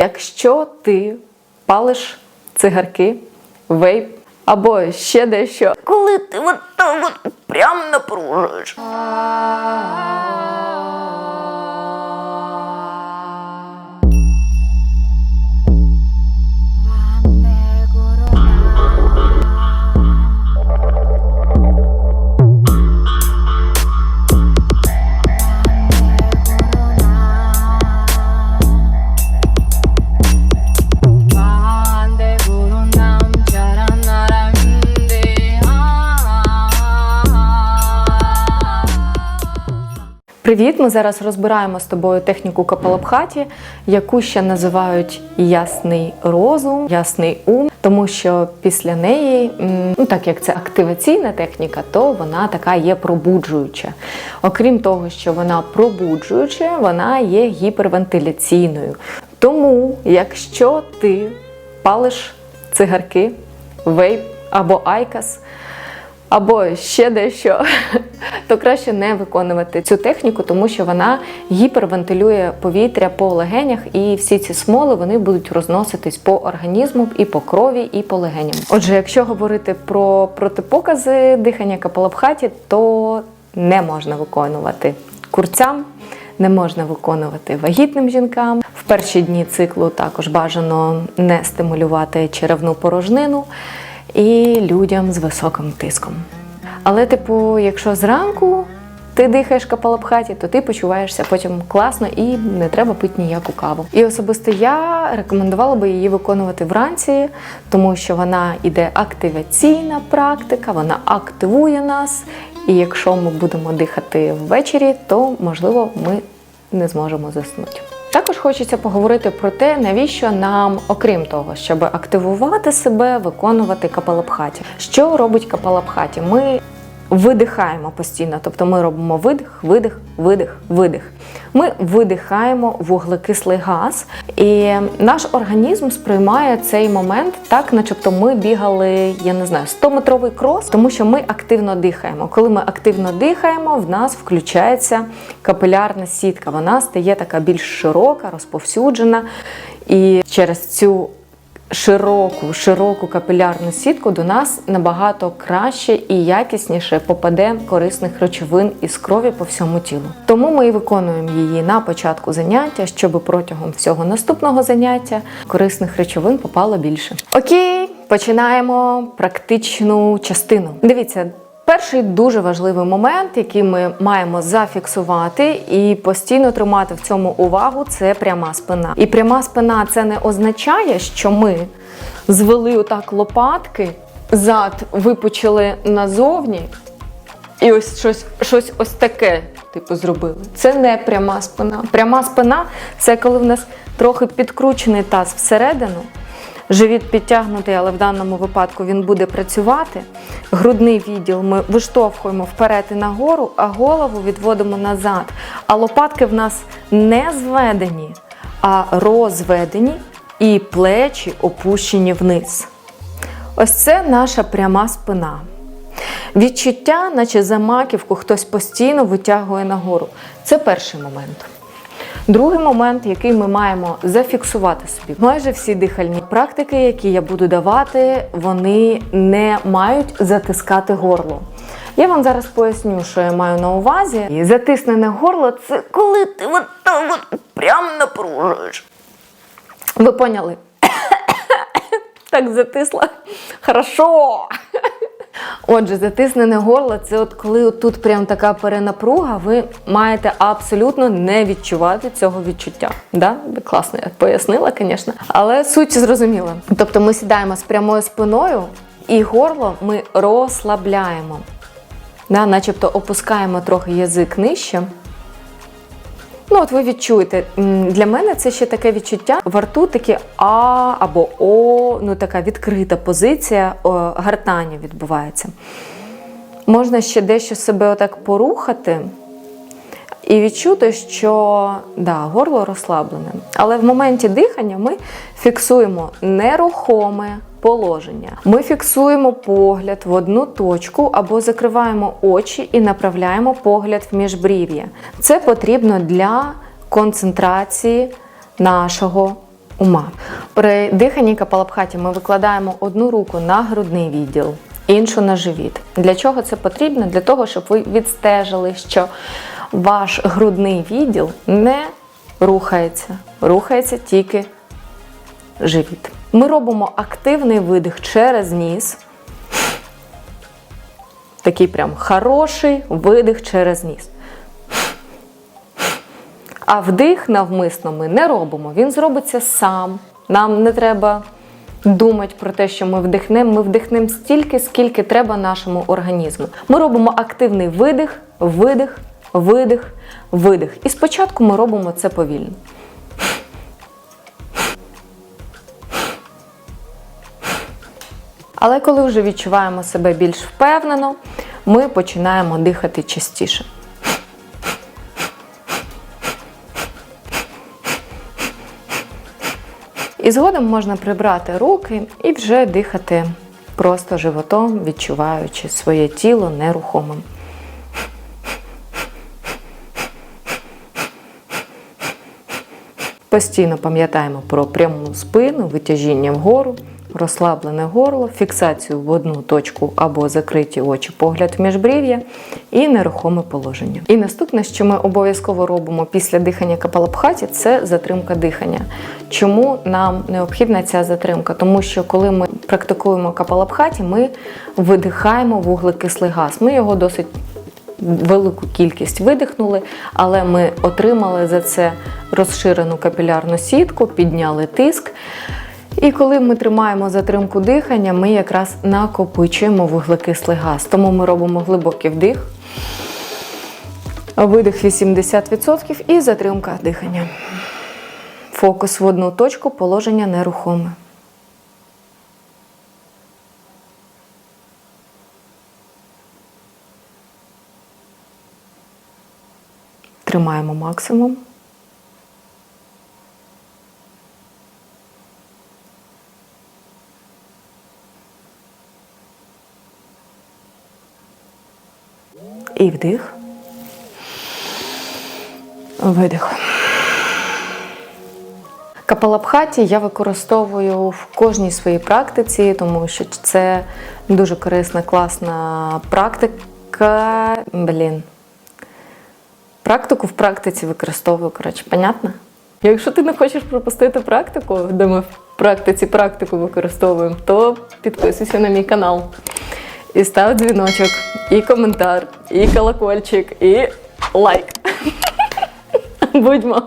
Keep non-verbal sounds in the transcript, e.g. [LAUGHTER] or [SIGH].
Якщо ти палиш цигарки, вейп або ще дещо, Коли ти от от прям напружуєш. Привіт! Ми зараз розбираємо з тобою техніку капалабхаті, яку ще називають ясний розум, ясний ум, тому що після неї, ну так як це активаційна техніка, то вона така є пробуджуюча. Окрім того, що вона пробуджуюча, вона є гіпервентиляційною. Тому, якщо ти палиш цигарки, вейп або айкас, або ще дещо, [LAUGHS] то краще не виконувати цю техніку, тому що вона гіпервентилює повітря по легенях, і всі ці смоли вони будуть розноситись по організму і по крові, і по легеням. Отже, якщо говорити про протипокази дихання капалабхаті, то не можна виконувати курцям. Не можна виконувати вагітним жінкам. В перші дні циклу також бажано не стимулювати черевну порожнину і людям з високим тиском. Але, типу, якщо зранку ти дихаєш капалабхаті, то ти почуваєшся потім класно і не треба пити ніяку каву. І особисто я рекомендувала би її виконувати вранці, тому що вона іде активаційна практика, вона активує нас. І якщо ми будемо дихати ввечері, то можливо ми не зможемо заснути. Також хочеться поговорити про те, навіщо нам, окрім того, щоб активувати себе, виконувати капалабхаті. Що робить капалабхаті? Ми видихаємо постійно, тобто ми робимо видих, видих, видих, видих. Ми видихаємо вуглекислий газ, і наш організм сприймає цей момент так, начебто ми бігали, я не знаю, 100-метровий крос, тому що ми активно дихаємо. Коли ми активно дихаємо, в нас включається капілярна сітка. Вона стає така більш широка, розповсюджена. І через цю широку, широку капілярну сітку до нас набагато краще і якісніше попаде корисних речовин із крові по всьому тілу. Тому ми і виконуємо її на початку заняття, щоб протягом всього наступного заняття корисних речовин попало більше. Окей, починаємо практичну частину. Дивіться. Перший дуже важливий момент, який ми маємо зафіксувати і постійно тримати в цьому увагу, це пряма спина. І пряма спина це не означає, що ми звели отак лопатки, зад випучили назовні, і ось щось, щось ось таке, типу, зробили. Це не пряма спина. Пряма спина це коли в нас трохи підкручений таз всередину. Живіт підтягнутий, але в даному випадку він буде працювати. Грудний відділ ми виштовхуємо вперед і нагору, а голову відводимо назад. А лопатки в нас не зведені, а розведені і плечі опущені вниз. Ось це наша пряма спина. Відчуття, наче за маківку хтось постійно витягує нагору. Це перший момент. Другий момент, який ми маємо зафіксувати собі, майже всі дихальні практики, які я буду давати, вони не мають затискати горло. Я вам зараз поясню, що я маю на увазі. І затиснене горло це Коли ти от так от прям напружуєш. ви поняли? [COUGHS] так затисла. Хорошо. Отже, затиснене горло це от коли тут прям така перенапруга, ви маєте абсолютно не відчувати цього відчуття. Да? Класно, я пояснила, звісно. Але суть зрозуміла. Тобто ми сідаємо з прямою спиною і горло ми розслабляємо. Да? Начебто опускаємо трохи язик нижче. Ну, от ви відчуєте, для мене це ще таке відчуття. Во рту таке А або О, ну така відкрита позиція гартання відбувається. Можна ще дещо себе отак порухати і відчути, що да, горло розслаблене. Але в моменті дихання ми фіксуємо нерухоме положення. Ми фіксуємо погляд в одну точку або закриваємо очі і направляємо погляд в міжбрів'я. Це потрібно для концентрації нашого ума. При диханні капалабхаті ми викладаємо одну руку на грудний відділ, іншу на живіт. Для чого це потрібно? Для того, щоб ви відстежили, що ваш грудний відділ не рухається, рухається тільки живіт. Ми робимо активний видих через ніс. Такий прям хороший видих через ніс. А вдих навмисно ми не робимо. Він зробиться сам. Нам не треба думати про те, що ми вдихнемо. Ми вдихнемо стільки, скільки треба нашому організму. Ми робимо активний видих, видих, видих, видих. І спочатку ми робимо це повільно. Але коли вже відчуваємо себе більш впевнено, ми починаємо дихати частіше. І згодом можна прибрати руки і вже дихати просто животом, відчуваючи своє тіло нерухомим. Постійно пам'ятаємо про пряму спину, витяжіння вгору, розслаблене горло, фіксацію в одну точку або закриті очі, погляд в міжбрів'я і нерухоме положення. І наступне, що ми обов'язково робимо після дихання капалабхаті, це затримка дихання. Чому нам необхідна ця затримка? Тому що коли ми практикуємо капалабхаті, ми видихаємо вуглекислий газ. Ми його досить велику кількість видихнули, але ми отримали за це розширену капілярну сітку, підняли тиск. І коли ми тримаємо затримку дихання, ми якраз накопичуємо вуглекислий газ. Тому ми робимо глибокий вдих, видих 80% і затримка дихання. Фокус в одну точку, положення нерухоме. Тримаємо максимум. І вдих. Видих. Капалабхаті я використовую в кожній своїй практиці, тому що це дуже корисна, класна практика. Блін. Практику в практиці використовую, коротше, понятно? Якщо ти не хочеш пропустити практику, де ми в практиці практику використовуємо, то підписуйся на мій канал. І став дзвіночок, і коментар, і колокольчик, і лайк. [LAUGHS] Будьмо!